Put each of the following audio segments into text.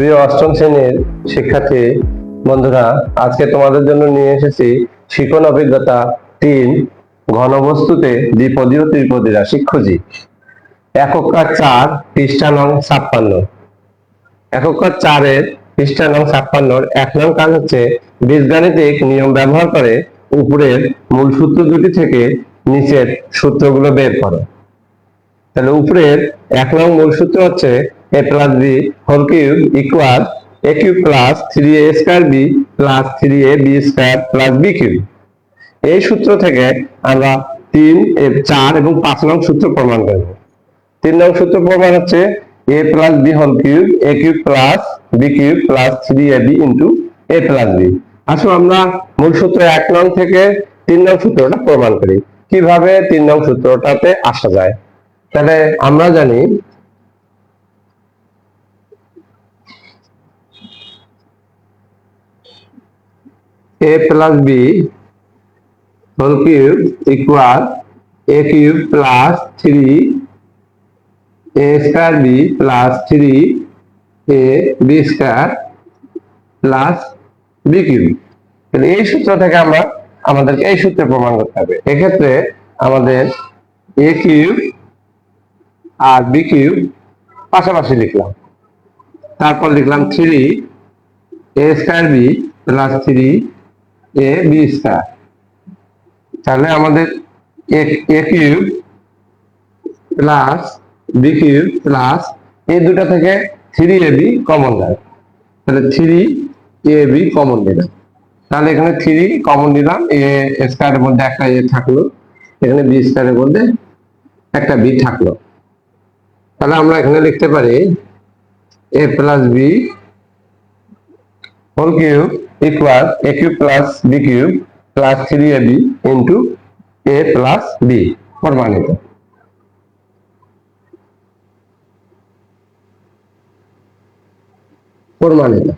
প্রিয় অষ্টম শ্রেণির শিক্ষার্থী বন্ধুরা, আজকে তোমাদের জন্য নিয়ে এসেছি শিখন অভিজ্ঞতা তিন ঘনবস্তুতে দ্বিপদী ও ত্রিপদী রাশি খুঁজি। এককার চার পৃষ্ঠা নং ছাপ্পান্ন। এককার চারের পৃষ্ঠা নং ছাপ্পান্নর এক নং কাজ হচ্ছে বীজগাণিতিক নিয়ম ব্যবহার করে উপরের মূল সূত্র দুটি থেকে নিচের সূত্রগুলো বের করো। তাহলে উপরের এক নং মূল সূত্র হচ্ছে a plus b whole cube equal a cube plus three a square b plus three a b square plus b cube এই সূত্র থেকে আমরা তিন চার এবং পাঁচ নং সূত্র প্রমাণ করব। তিন নং সূত্র প্রমাণ হচ্ছে a plus b whole cube a cube plus b cube plus three a b into a plus b আসো আমরা মূল সূত্র এক নং থেকে তিন নং সূত্রটা প্রমাণ করি। কীভাবে তিন নং সূত্রটাতে আসা যায়? তাহলে আমরা জানি a plus b whole cube equal a cube plus three a square b plus three a b square plus b cube এই সূত্র থেকে আমরা আমাদেরকে এই সূত্রে প্রমাণ করতে হবে। এক্ষেত্রে আমাদের এ কিউব আর বি কিউব পাশাপাশি লিখলাম। তারপর লিখলাম three a square b plus three a b square তাহলে আমাদের a cube plus b cube plus এই দুটো থেকে থ্রি এ বি কমন যায় তাহলে থ্রি এ বি কমন দিলাম। তাহলে এখানে থ্রি কমন দিলাম। এ স্কোয়ারের মধ্যে একটা এ থাকল, এখানে বি স্কোয়ারের মধ্যে একটা বি থাকল। তাহলে আমরা এখানে লিখতে পারি a plus b whole cube equal a cube plus b cube plus three a b into a plus b প্রমাণিত প্রমাণিত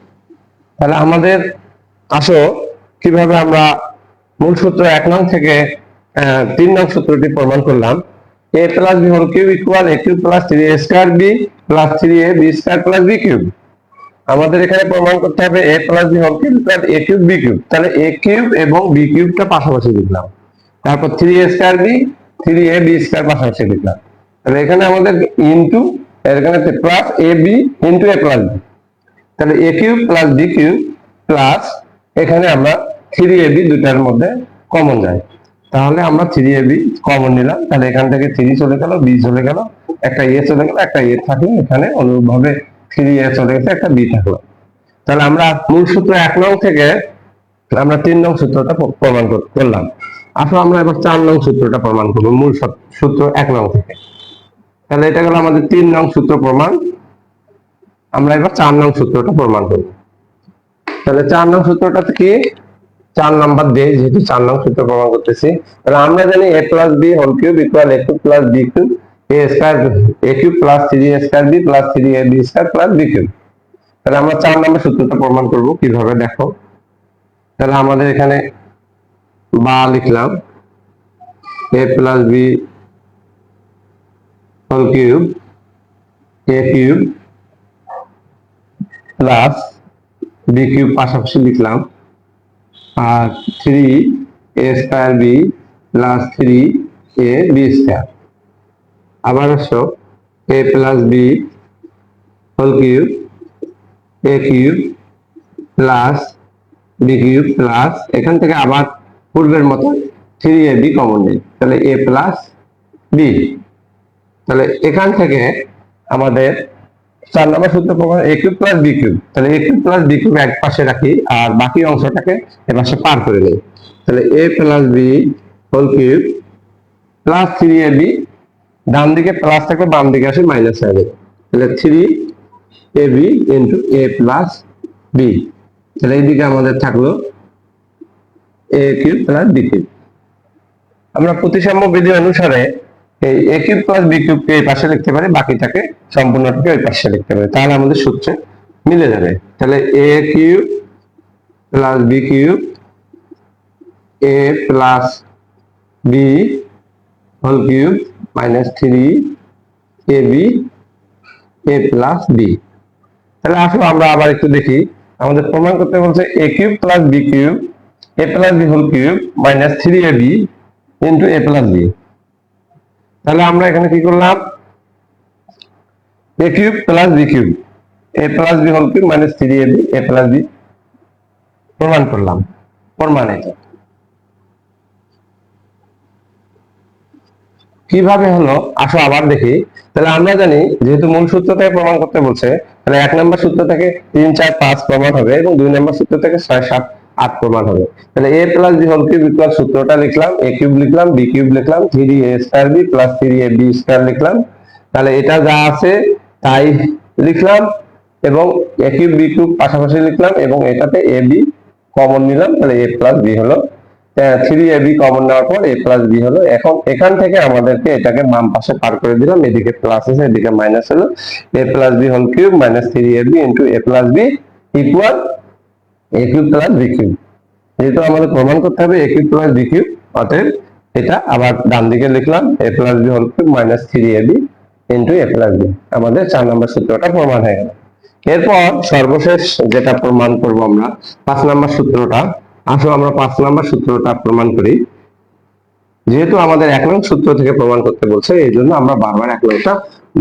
তাহলে আমাদের আসো, কীভাবে আমরা মূল সূত্র এক নং থেকে তিন নং সূত্রটি প্রমাণ করলাম। B whole cube equal a cube plus three a square b plus three a b square plus b cube আমাদের এখানে প্রমাণ করতে হবে a plus b whole cube plus a cube b cube তাহলে এ কিউব এবং বি কিউবটা পাশাপাশি লিখলাম। তারপর three a square b three a b square পাশাপাশি লিখলাম। তাহলে এখানে আমাদের ইন্টু এখানে plus a b into a plus b তাহলে a cube plus b cube plus এখানে আমরা থ্রি এ বি দুটার মধ্যে কমন যায়। তাহলে আমরা থ্রি এ বি কমন নিলাম। তাহলে এখান থেকে থ্রি চলে গেল বি চলে গেল, একটা এ চলে গেল, একটা এ থাকল এখানে অনুরূপভাবে থ্রি এ চলে গেছে, একটা বি থাকল। তাহলে আমরা মূল সূত্র এক নং থেকে আমরা তিন নং সূত্রটা প্রমাণ করলাম। আসলে আমরা এবার চার নং সূত্রটা প্রমাণ করব, মূল সূত্র এক নং থেকে। তাহলে এটা গেল আমাদের তিন নং সূত্র প্রমাণ। আমরা এবার চার নং সূত্রটা প্রমাণ করব। তাহলে চার নং সূত্রটা কি? চার নাম্বার দিয়ে যেহেতু চার নং সূত্র প্রমাণ করতেছি, তাহলে আমরা জানি a plus b whole cube equal a cube plus b cube a square a cube plus three a square b plus three a b square plus b cube তাহলে আমরা চার নম্বর সূত্রটা প্রমাণ করব কীভাবে দেখো। তাহলে আমাদের এখানে বা লিখলাম a plus b whole cube a cube plus b cube পাশাপাশি লিখলাম। আর three a square b plus three a b square আবার আসো a plus b whole cube a cube plus b cube plus এখান থেকে আবার পূর্বের মতো থ্রি এ বি কমন নেই। তাহলে এ প্লাস বি তাহলে এখান থেকে আমাদের চার নম্বর সূত্র প্রমাণ a cube plus b cube তাহলে a cube plus b cube এক পাশে রাখি, আর বাকি অংশটাকে এ পাশে পার করে নেই। তাহলে a plus b whole cube plus three a b ডান দিকে প্লাস থাকবে বাম দিকে আসে মাইনাস যাবে তাহলে three a b into a plus b তাহলে এইদিকে আমাদের থাকল a cube plus b cube আমরা প্রতিসাম্য বিধি অনুসারে এই এ কিউব প্লাস বি কিউবকে এই পাশে লিখতে পারি, বাকিটাকে সম্পূর্ণটাকে ওই পাশে লিখতে পারি। তাহলে আমাদের সূত্রে মিলে যাবে। তাহলে a cube plus b cube a plus b whole cube minus three a b a plus b তাহলে আসলে আমরা আবার একটু দেখি, আমাদের প্রমাণ করতে বলছে a cube plus b cube a plus b whole cube minus three a b into a plus b তাহলে আমরা এখানে কি করলাম? A cube plus b cube a plus b whole cube minus three a b a plus b প্রমাণ করলাম। প্রমাণিত কীভাবে হলো? আসো আবার দেখি। তাহলে আমরা জানি, যেহেতু মূল সূত্র থেকে প্রমাণ করতে বলছে, তাহলে এক নম্বর সূত্র থেকে তিন চার পাঁচ প্রমাণ হবে এবং দুই নম্বর সূত্র থেকে ছয় সাত আট প্রমাণ হবে। তাহলে a plus b whole cube equal সূত্রটা লিখলাম এ কিউব লিখলাম বি কিউব লিখলাম three a square b plus three a b square লিখলাম। তাহলে এটা যা আছে, তাই লিখলাম এবং এ কিউব বি কিউব পাশাপাশি লিখলাম এবং এটাতে এ বি কমন নিলাম। তাহলে এ প্লাস বি হলো থ্রি এ বি কমন নেওয়ার পর এ প্লাস বি হলো। এখন এখান থেকে আমাদেরকে এটাকে বাম পাশে পার করে দিলাম, এদিকে প্লাস আছে এদিকে মাইনাস হলো। A plus b whole cube minus three a b into a plus b equal a cube plus b যেহেতু আমাদের প্রমাণ করতে হবে এ কিউব প্লাস বি অতএব এটা আবার ডান দিকে লিখলাম a plus b whole minus three a b into a plus b আমাদের চার নম্বর সূত্রটা প্রমাণ হয়ে গেল। এরপর সর্বশেষ যেটা প্রমাণ করব আমরা, পাঁচ নম্বর সূত্রটা। আসো আমরা পাঁচ নম্বর সূত্রটা প্রমাণ করি। যেহেতু আমাদের এক নং সূত্র থেকে প্রমাণ করতে বলছে, এই জন্য আমরা বারবার এক নংটা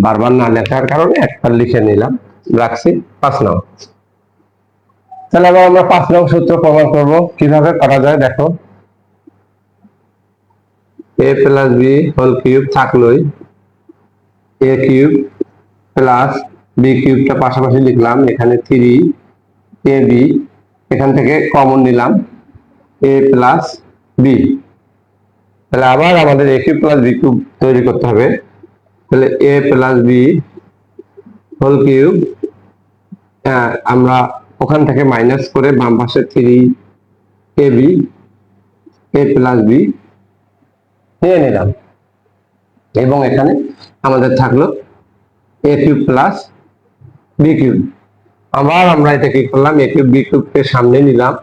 বারবার না লেখার কারণে একবার লিখে নিলাম। রাখছি পাঁচ নং। তাহলে আবার আমরা পাঁচ নং সূত্র প্রমাণ করব। কীভাবে করা যায়, দেখো। A plus b whole cube থাকলোই। A cube plus B কিউবটা পাশাপাশি লিখলাম, এখানে থ্রি এ বি এখান থেকে কমন নিলাম এ প্লাস বি তাহলে আবার আমাদের a cube plus b cube তৈরি করতে হবে। তাহলে a plus b whole cube আমরা ওখান থেকে মাইনাস করে বাম পাশে three a b a plus b নিয়ে নিলাম। এবং এখানে আমাদের থাকল a cube plus b cube আবার আমরা এটা কি করলাম? এ কিউব বি কিউবকে সামনে নিলাম,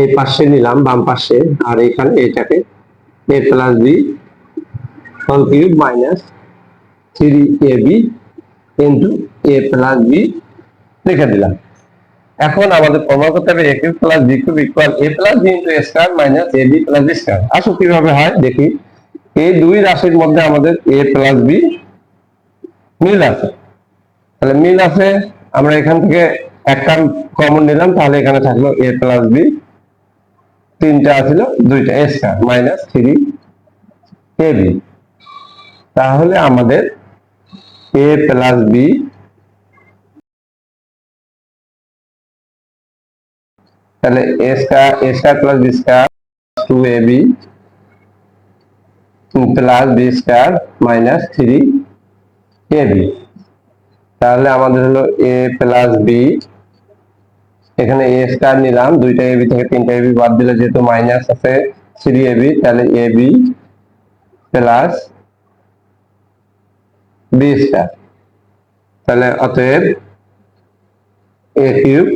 এই পাশে নিলাম, বাম পাশে, আর এখানে এটাকে a plus b whole cube minus three a b into a plus b লিখে দিলাম। এখন আমাদের প্রমাণ করতে হবে a plus b cube equal a plus b into a square minus a b plus b square আসো কীভাবে হয়, দেখি। এই দুই রাশির মধ্যে আমাদের এ প্লাস বি মিল আছে। তাহলে মিল আছে, আমরা এখান থেকে একটা কমন নিলাম, তাহলে এখানে থাকল এ প্লাস বি তিনটা ছিল, দুইটা a square minus three a b তাহলে আমাদের এ প্লাস বি তাহলে a square a square plus b square two a b plus b square minus three a b তাহলে আমাদের হলো এ প্লাস বি এখানে এ স্টার নিলাম, দুইটা এবি থেকে তিনটা এবি বাদ দিলে যেহেতু মাইনাস আছে থ্রি এবি তাহলে A B plus B square তাহলে অতএব A cube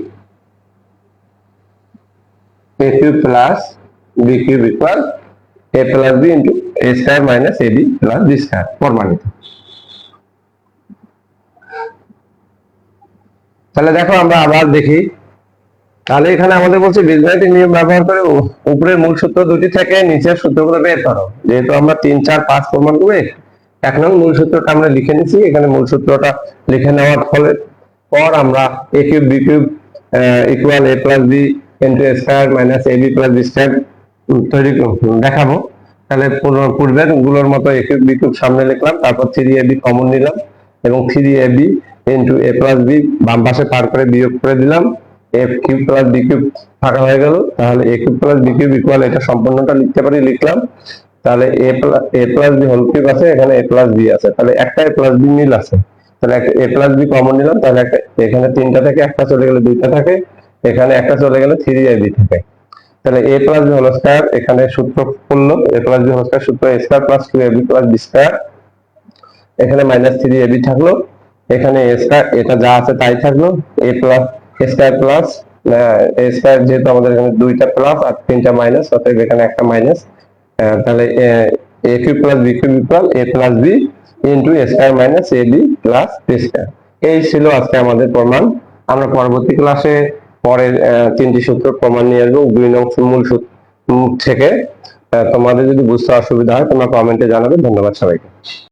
cube plus B cube equal A plus B into A square minus A B plus B square প্রমাণিত তাহলে দেখো আমরা আবার দেখি। তাহলে এখানে আমাদের বলছে বীজগণিতিক নিয়ম ব্যবহার করে উপরের মূল সূত্র দুটি থেকে নিচের সূত্রগুলো বের করো। যেহেতু আমরা তিন, চার, পাঁচ প্রমাণ করবে এক নং মূল সূত্রটা আমরা লিখে নিছি এখানে মূল সূত্রটা লিখে নেওয়ার ফলে পর আমরা A cube B cube equal A plus B into square minus A B plus B square তৈরি দেখাবো। তাহলে পূর্ব- পূর্বেরগুলোর মতো এ কিউব বি কিউব সামনে লিখলাম, তারপর থ্রি এ বি কমন নিলাম, এবং three A B into A plus B বাম পাশে পার করে বিয়োগ করে দিলাম। A cube plus B cube ফাঁকা হয়ে গেল, তাহলে A cube plus B cube equal এটা সম্পূর্ণটা লিখতে পারি, লিখলাম। তাহলে A plus A plus B whole cube আছে, এখানে এ প্লাস বি আছে, তাহলে একটা এ প্লাস বি মিল আছে। তাহলে এ প্লাস বি কমন নিলাম, তাহলে একটা এখানে তিনটা থেকে একটা চলে গেলে দুইটা থাকে। এখানে একটা চলে গেলে থ্রি এ বি থাকে। তাহলে A plus B whole square এখানে সূত্র করল A plus B whole square সূত্র A square plus two A B plus B square এখানে মাইনাস থ্রি এ বি থাকল। এখানে এ স্কয়ার এটা যা আছে তাই থাকল। A plus A square plus A square যেহেতু আমাদের এখানে দুইটা প্লাস আর তিনটা মাইনাস অতএব এখানে একটা মাইনাস তাহলে, A cube plus B cube equal A plus B into A square minus A B plus B square এই ছিল আজকে আমাদের প্রমাণ। আমরা পরবর্তী ক্লাসে পরের তিনটি সূত্র প্রমাণ নিয়ে আসব। দুই নং মূল সূত্র থেকে তোমাদের যদি বুঝতে অসুবিধা হয়, তোমরা কমেন্টে জানাবে। ধন্যবাদ সবাইকে।